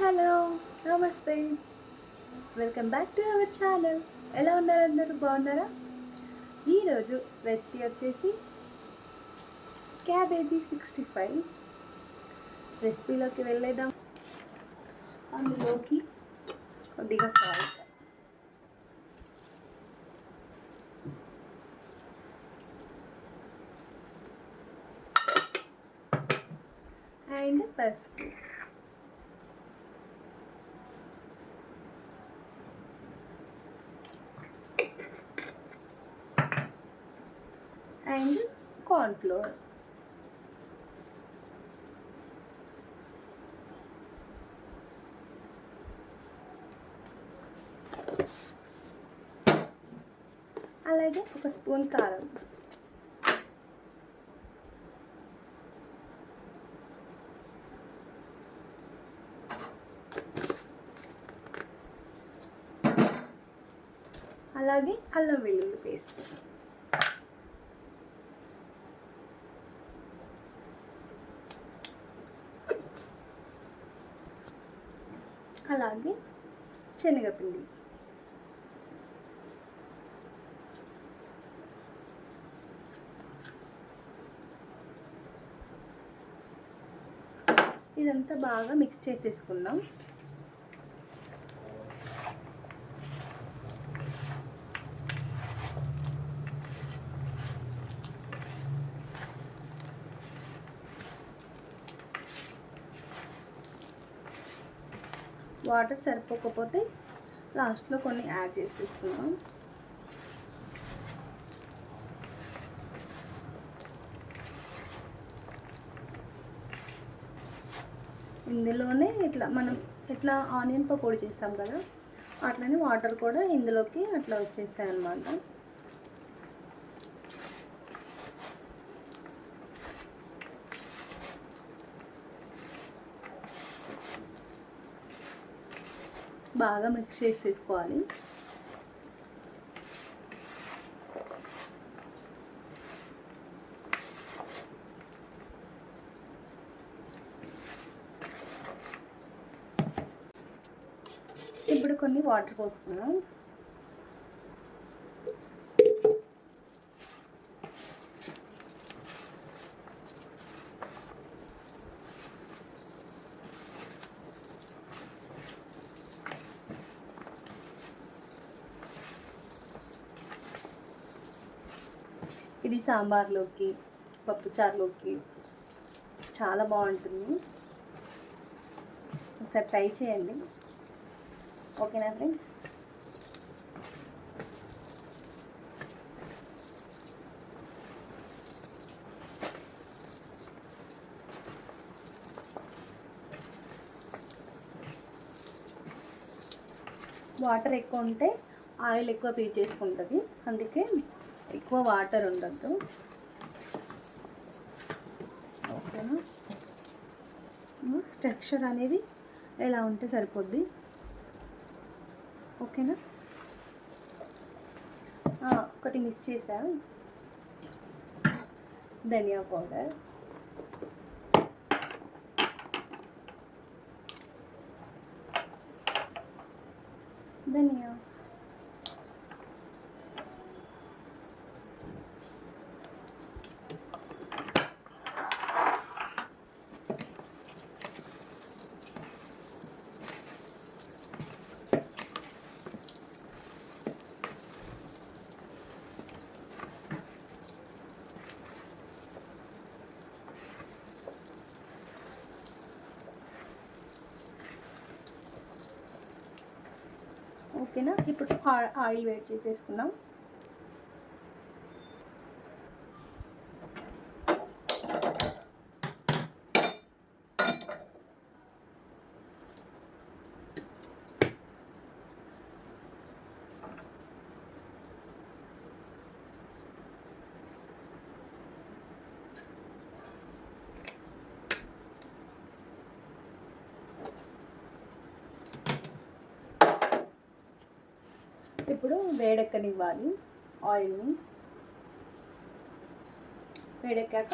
Hello నమస్తే. Welcome back to our channel ఎలా ఉన్నారు అందరూ? బాగున్నారా? ఈరోజు రెసిపీ వచ్చేసి క్యాబేజీ సిక్స్టీ ఫైవ్ రెసిపీలోకి వెళ్ళేద్దాం. అందులోకి కొద్దిగా సాల్ట్ అండ్ పసుపు అండ్ కార్న్ఫ్లోర్ అలాగే ఒక స్పూన్ కారం. అలాగే అల్లం వెల్లుల్లి పేస్ట్. అలాగే శనగపిండి. ఇదంతా బాగా మిక్స్ చేసేసుకుందాం. వాటర్ సరిపోకపోతే లాస్ట్లో కొన్ని యాడ్ చేసేసుకుందాం. ఇందులోనే ఇట్లా మనం ఇట్లా ఆనియన్ పకోడీ చేస్తాం కదా అట్లనే వాటర్ కూడా ఇందులోకి అట్లా వచ్చేసాయి అన్నమాట బాగా మిక్స్ చేసేసుకోవాలి. ఇప్పుడు కొన్ని వాటర్ పోసుకున్నాం ఇది సాంబార్లోకి పప్పుచారులోకి చాలా బాగుంటుంది. ఒకసారి ట్రై చేయండి. ఓకేనా ఫ్రెండ్స్? వాటర్ ఎక్కువ ఉంటే ఆయిల్ ఎక్కువ పీచేసుకుంటుంది చేసుకుంటుంది. అందుకే ఎక్కువ వాటర్ ఉండద్దు. ఓకేనా? టెక్స్చర్ అనేది ఎలా ఉంటే సరిపోద్ది. ఓకేనా? ఒకటి మిస్ చేసా ధనియా పౌడర్ ధనియా ఓకేనా ఇప్పుడు ఆ- ఆయిల్ వేడి చేసేసుకుందాం. ఇప్పుడు వేడెక్కనివ్వాలి. ఆయిల్ని వేడెక్కాక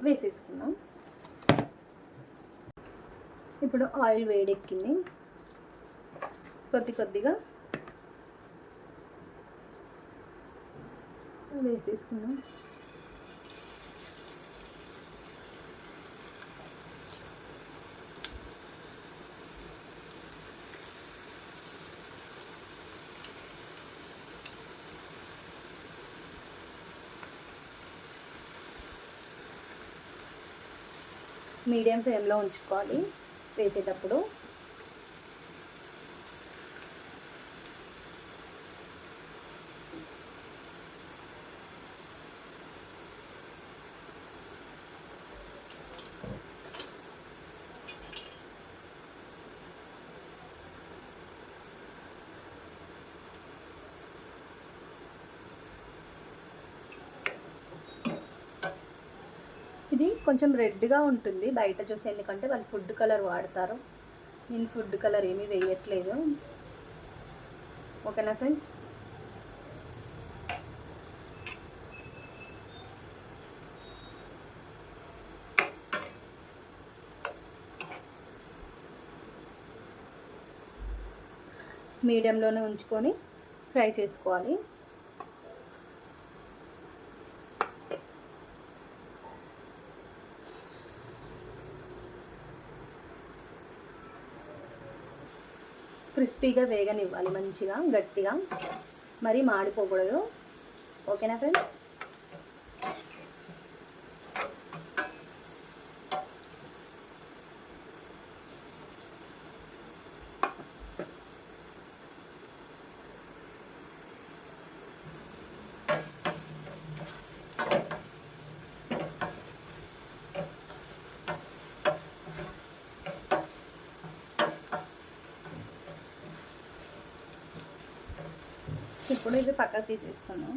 వేసేసుకుందాం. ఇప్పుడు ఆయిల్ వేడెక్కింది. కొద్ది కొద్దిగా వేసేసుకున్నాం మీడియం ఫ్లేమ్లో ఉంచుకోవాలి వేసేటప్పుడు ఇది కొంచెం రెడ్గా ఉంటుంది బయట చూసి ఎందుకంటే వాళ్ళు ఫుడ్ కలర్ వాడతారు. నేను ఫుడ్ కలర్ ఏమీ వేయట్లేదు. ఓకేనా ఫ్రెండ్స్? మీడియంలోనే ఉంచుకొని ఫ్రై చేసుకోవాలి. క్రిస్పీగా వేగనివ్వాలి మంచిగా గట్టిగా. మరి మాడిపోకూడదు. ఓకేనా ఫ్రెండ్స్? ఇప్పుడు ఇది పక్కకు తీసేసుకున్నాం.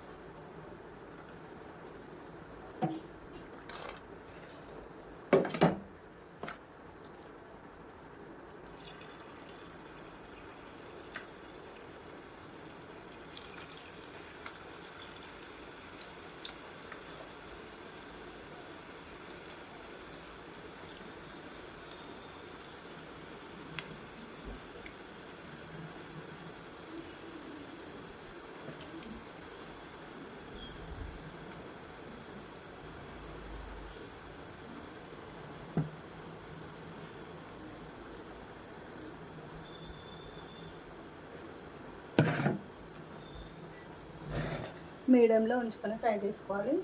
మీడియంలో ఉంచుకొని ఫ్రై చేసుకోవాలి.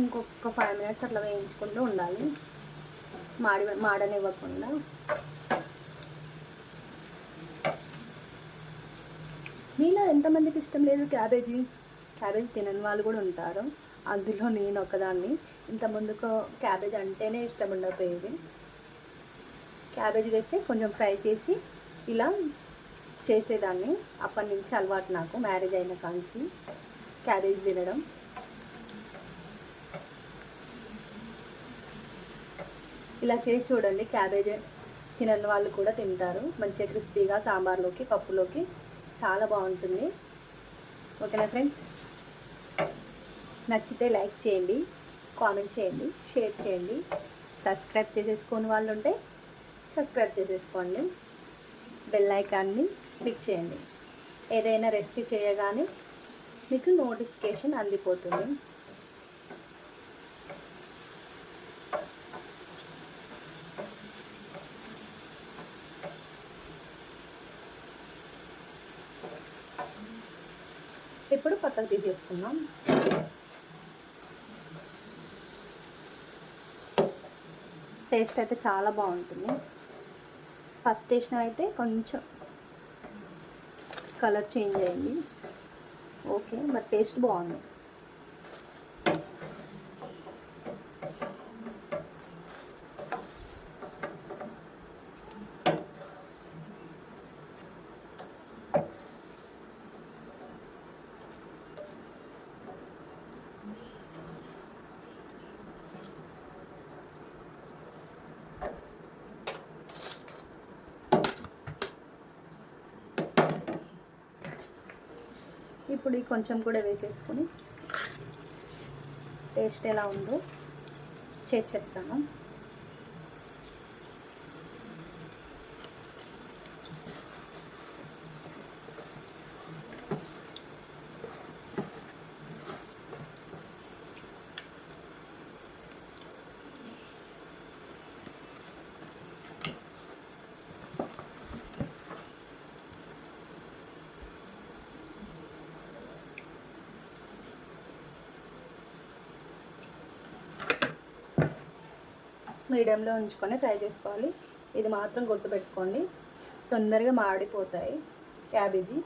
ఇంకొక ఫైవ్ మినిట్స్ అట్లా వేయించుకుంటూ ఉండాలి. మాడి మాడనివ్వకుండా. కొంతమందికి ఎంతమందికి ఇష్టం లేదు క్యాబేజీ. క్యాబేజీ తినని వాళ్ళు కూడా ఉంటారు. అందులో నేను ఒకదాన్ని. ఇంత ముందుకు క్యాబేజ్ అంటేనే ఇష్టం ఉండకపోయేది. క్యాబేజ్ వేస్తే కొంచెం ఫ్రై చేసి ఇలా చేసేదాన్ని. అప్పటి నుంచి అలవాటు నాకు మ్యారేజ్ అయిన కాంచి క్యాబేజ్ తినడం. ఇలా చేసి చూడండి క్యాబేజ్ తినని వాళ్ళు కూడా తింటారు. మంచిగా క్రిస్పీగా సాంబార్లోకి పప్పులోకి చాలా బాగుంటుంది. ఓకేనా ఫ్రెండ్స్? నచ్చితే లైక్ చేయండి కామెంట్ చేయండి షేర్ చేయండి. సబ్స్క్రైబ్ చేసేసుకొని వాళ్ళు ఉంటే సబ్స్క్రైబ్ చేసేసుకోండి. బెల్ ఐకాన్ని క్లిక్ చేయండి. ఏదైనా రెసిపీ చేయగానే మీకు నోటిఫికేషన్ అందిపోతుంది. ఇప్పుడు తీసేసుకుందాం. టేస్ట్ అయితే చాలా బాగుంటుంది. ఫస్ట్ వేసిన అయితే కొంచెం కలర్ చేంజ్ అయింది. ఓకే బట్ టేస్ట్ బాగుంది. ఇప్పుడు ఈ కొంచెం కూడా వేసేసుకొని టేస్ట్ ఎలా ఉందో చేసి మీడియంలో ఉంచుకొని ఫ్రై చేసుకోవాలి. ఇది మాత్రం గుర్తుపెట్టుకోండి. తొందరగా మాడిపోతాయి క్యాబేజీ.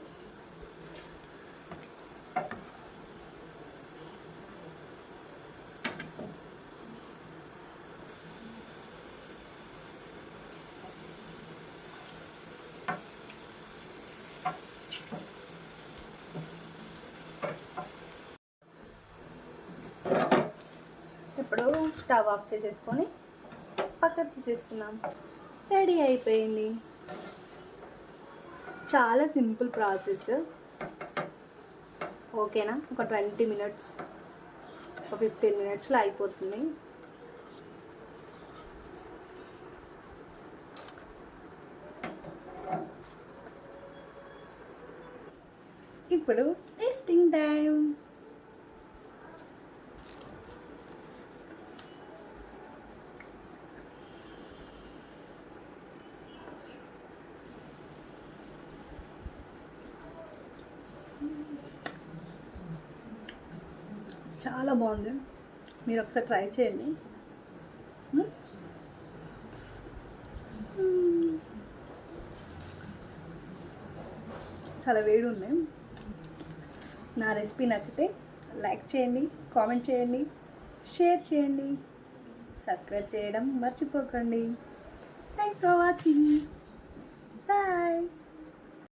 ఇప్పుడు స్టవ్ ఆఫ్ చేసేసుకొని పక్కకు తీసేసుకున్నాం. రెడీ అయిపోయింది. చాలా సింపుల్ ప్రాసెస్. ఓకేనా? ఒక ట్వంటీ మినిట్స్ ఒక ఫిఫ్టీన్ మినిట్స్లో అయిపోతుంది. ఇప్పుడు టేస్టింగ్ టైం చాలా బాగుంది. మీరు ఒకసారి ట్రై చేయండి. చాలా వేడి ఉన్నాయి నా రెసిపీ నచ్చితే లైక్ చేయండి కామెంట్ చేయండి షేర్ చేయండి సబ్స్క్రైబ్ చేయడం మర్చిపోకండి. Thanks for watching bye